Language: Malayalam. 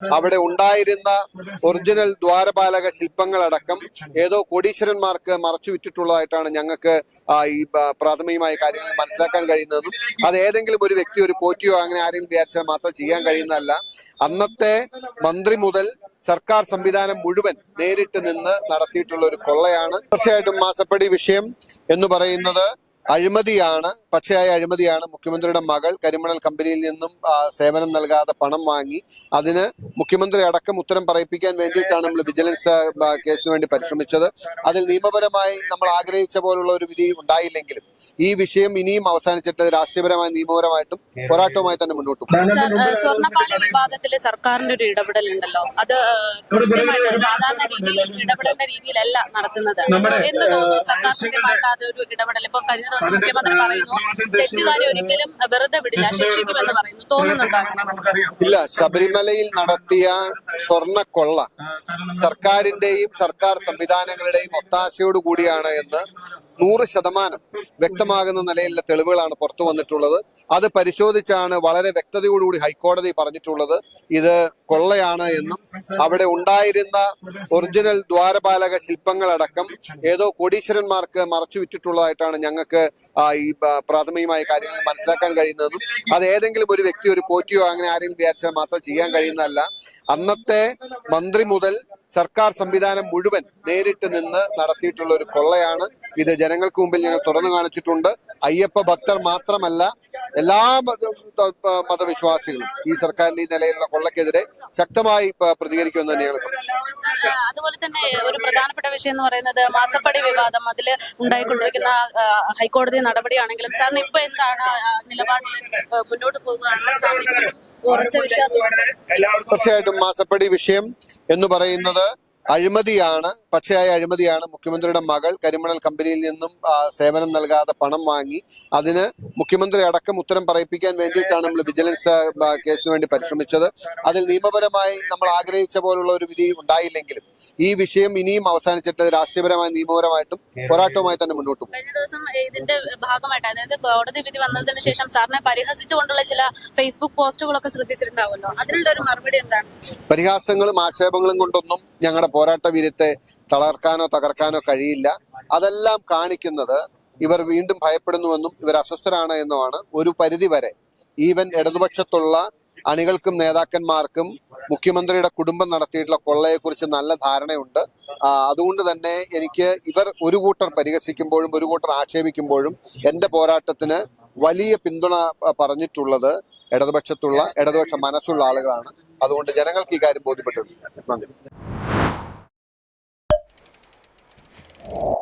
അവിടെ ഉണ്ടായിരുന്ന ഒറിജിനൽ ദ്വാരപാലക ശില്പങ്ങളടക്കം ഏതോ കോടീശ്വരന്മാർക്ക് മറച്ചു വിറ്റിട്ടുള്ളതായിട്ടാണ് ഞങ്ങൾക്ക് ഈ പ്രാഥമികമായ കാര്യങ്ങൾ മനസ്സിലാക്കാൻ കഴിയുന്നതെന്നും അത് ഏതെങ്കിലും ഒരു വ്യക്തി ഒരു പോറ്റിയോ അങ്ങനെ ആരെങ്കിലും വിചാരിച്ചാൽ മാത്രം ചെയ്യാൻ കഴിയുന്നതല്ല. അന്നത്തെ മന്ത്രി മുതൽ സർക്കാർ സംവിധാനം മുഴുവൻ നേരിട്ട് നിന്ന് നടത്തിയിട്ടുള്ള ഒരു കൊള്ളയാണ്. തീർച്ചയായിട്ടും മാസപ്പടി വിഷയം എന്ന് പറയുന്നത് അഴിമതിയാണ്. പച്ചയായ അഴിമതിയാണ് മുഖ്യമന്ത്രിയുടെ മകൾ കരിമണൽ കമ്പനിയിൽ നിന്നും സേവനം നൽകാതെ പണം വാങ്ങി. അതിന് മുഖ്യമന്ത്രി അടക്കം ഉത്തരം പറയിപ്പിക്കാൻ വേണ്ടിയിട്ടാണ് നമ്മൾ വിജിലൻസ് കേസിന് വേണ്ടി പരിശ്രമിച്ചത്. അതിൽ നിയമപരമായി നമ്മൾ ആഗ്രഹിച്ച പോലുള്ള ഒരു വിധി ഉണ്ടായില്ലെങ്കിലും ഈ വിഷയം ഇനിയും അവസാനിച്ചിട്ട് രാഷ്ട്രീയപരമായി നിയമപരമായിട്ടും പോരാട്ടവുമായി തന്നെ മുന്നോട്ട് പോകും സ്വർണപ്പാളി വിവാദത്തിൽ സർക്കാരിന്റെ ഒരു ഇടപെടൽ ഉണ്ടല്ലോ. അത് കൃത്യമായിട്ട് സാധാരണ രീതിയിൽ ഇടപെടേണ്ട രീതിയിലല്ല നടത്തുന്നത്. എന്ന് തോന്നുന്നു സർക്കാർ കൃത്യമായിട്ട് അതൊരു ഇടപെടൽ. ഇപ്പൊ കഴിഞ്ഞ ദിവസം മുഖ്യമന്ത്രി പറയുന്നു തെറ്റുകാരെ ഒരിക്കലും വെറുതെ വിടില്ല. ശിക്ഷിക്കുമെന്ന് പറയുന്നു. തോന്നുന്നുണ്ടോ? ഇല്ല ശബരിമലയിൽ നടത്തിയ സ്വർണക്കൊള്ള സർക്കാരിന്റെയും സർക്കാർ സംവിധാനങ്ങളുടെയും ഒത്താശയോട് കൂടിയാണ് എന്ന് നൂറ് ശതമാനം വ്യക്തമാകുന്ന നിലയിലുള്ള തെളിവുകളാണ് പുറത്തു വന്നിട്ടുള്ളത്. അത് പരിശോധിച്ചാണ് വളരെ വ്യക്തതയോടുകൂടി ഹൈക്കോടതി പറഞ്ഞിട്ടുള്ളത്. ഇത് കൊള്ളയാണ് എന്നും അവിടെ ഉണ്ടായിരുന്ന ഒറിജിനൽ ദ്വാരപാലക ശില്പങ്ങളടക്കം ഏതോ കോടീശ്വരന്മാർക്ക് മറച്ചു വിറ്റിട്ടുള്ളതായിട്ടാണ് ഞങ്ങൾക്ക് ഈ പ്രാഥമികമായ കാര്യങ്ങൾ മനസ്സിലാക്കാൻ കഴിയുന്നതെന്നും അത് ഏതെങ്കിലും ഒരു വ്യക്തി ഒരു പോറ്റിയോ അങ്ങനെ ആരെങ്കിലും വിചാരിച്ചാൽ മാത്രം ചെയ്യാൻ കഴിയുന്നതല്ല. അന്നത്തെ മന്ത്രി മുതൽ സർക്കാർ സംവിധാനം മുഴുവൻ നേരിട്ട് നിന്ന് നടത്തിയിട്ടുള്ള ഒരു കൊള്ളയാണ്. ഇത് ജനങ്ങൾക്ക് മുമ്പിൽ ഞങ്ങൾ തുറന്നു കാണിച്ചിട്ടുണ്ട്. അയ്യപ്പ ഭക്തർ മാത്രമല്ല എല്ലാ മത- മതവിശ്വാസികളും ഈ സർക്കാരിന്റെ ഈ നിലയിലുള്ള കൊള്ളക്കെതിരെ ശക്തമായി പ്രതികരിക്കുമെന്ന് തന്നെയാണ് അതുപോലെ തന്നെ ഒരു പ്രധാനപ്പെട്ട വിഷയം എന്ന് പറയുന്നത് മാസപ്പടി വിവാദം അതിൽ ഉണ്ടായിക്കൊണ്ടിരിക്കുന്ന ഹൈക്കോടതി നടപടിയാണെങ്കിലും സാറിന് ഇപ്പൊ എന്താണ് നിലപാടിൽ മുന്നോട്ട് പോകുകയാണ് തീർച്ചയായിട്ടും മാസപ്പടി വിഷയം എന്ന് പറയുന്നത് അഴിമതിയാണ് പച്ചയായ അഴിമതിയാണ് മുഖ്യമന്ത്രിയുടെ മകൾ കരിമണൽ കമ്പനിയിൽ നിന്നും സേവനം നൽകാതെ പണം വാങ്ങി. അതിന് മുഖ്യമന്ത്രി അടക്കം ഉത്തരം പറയിപ്പിക്കാൻ വേണ്ടിയിട്ടാണ് നമ്മൾ വിജിലൻസ് കേസിന് വേണ്ടി പരിശ്രമിച്ചത്. അതിൽ നിയമപരമായി നമ്മൾ ആഗ്രഹിച്ച പോലുള്ള ഒരു വിധി ഉണ്ടായില്ലെങ്കിലും ഈ വിഷയം ഇനിയും അവസാനിച്ചിട്ട് രാഷ്ട്രീയപരമായി നിയമപരമായിട്ടും പോരാട്ടവുമായി തന്നെ മുന്നോട്ട് പോകും. കഴിഞ്ഞ ദിവസം ഇതിന്റെ ഭാഗമായിട്ട് അതായത് കോടതി വിധി വന്നതിന് ശേഷം സാറിനെ പരിഹസിച്ചുകൊണ്ടുള്ള ചില ഫേസ്ബുക്ക് പോസ്റ്റുകളൊക്കെ ശ്രദ്ധിച്ചിട്ടുണ്ടാവുമല്ലോ? അതിനുള്ള ഒരു മറുപടി എന്താണ്? പരിഹാസങ്ങളും ആക്ഷേപങ്ങളും കൊണ്ടൊന്നും ഞങ്ങളുടെ പോരാട്ട വീര്യത്തെ തളർക്കാനോ തകർക്കാനോ കഴിയില്ല. അതെല്ലാം കാണിക്കുന്നത് ഇവർ വീണ്ടും ഭയപ്പെടുന്നുവെന്നും ഇവർ അസ്വസ്ഥരാണ് എന്നുമാണ് ഒരു പരിധി വരെ ഈവൻ ഇടതുപക്ഷത്തുള്ള അണികൾക്കും നേതാക്കന്മാർക്കും മുഖ്യമന്ത്രിയുടെ കുടുംബം നടത്തിയിട്ടുള്ള കൊള്ളയെക്കുറിച്ച് നല്ല ധാരണയുണ്ട്. അതുകൊണ്ട് തന്നെ എനിക്ക് ഇവർ ഒരു കൂട്ടർ പരിഹസിക്കുമ്പോഴും ഒരു കൂട്ടർ ആക്ഷേപിക്കുമ്പോഴും എന്റെ പോരാട്ടത്തിന് വലിയ പിന്തുണ പറഞ്ഞിട്ടുള്ളത് ഇടതുപക്ഷത്തുള്ള ഇടതുപക്ഷ മനസ്സുള്ള ആളുകളാണ്. അതുകൊണ്ട് ജനങ്ങൾക്ക് ഈ കാര്യം ബോധ്യപ്പെട്ടിട്ടുണ്ട്. നന്ദി. Oh.